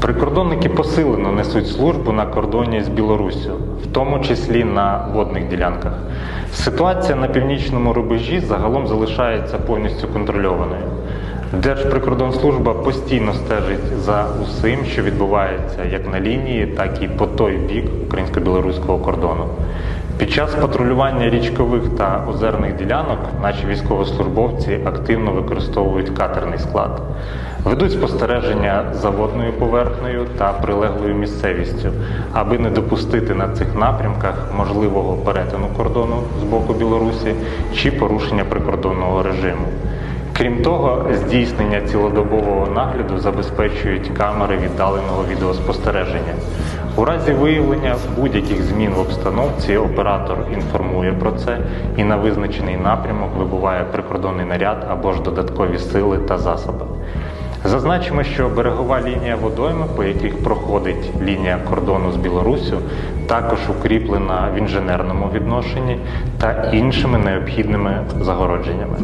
Прикордонники посилено несуть службу на кордоні з Білоруссю, в тому числі на водних ділянках. Ситуація на північному рубежі загалом залишається повністю контрольованою. Держприкордонслужба постійно стежить за усім, що відбувається як на лінії, так і по той бік українсько-білоруського кордону. Під час патрулювання річкових та озерних ділянок наші військовослужбовці активно використовують катерний склад, ведуть спостереження за водною поверхнею та прилеглою місцевістю, аби не допустити на цих напрямках можливого перетину кордону з боку Білорусі чи порушення прикордонного режиму. Крім того, здійснення цілодобового нагляду забезпечують камери віддаленого відеоспостереження. У разі виявлення будь-яких змін в обстановці оператор інформує про це і на визначений напрямок вибуває прикордонний наряд або ж додаткові сили та засоби. Зазначимо, що берегова лінія водойми, по яких проходить лінія кордону з Білоруссю, також укріплена в інженерному відношенні та іншими необхідними загородженнями.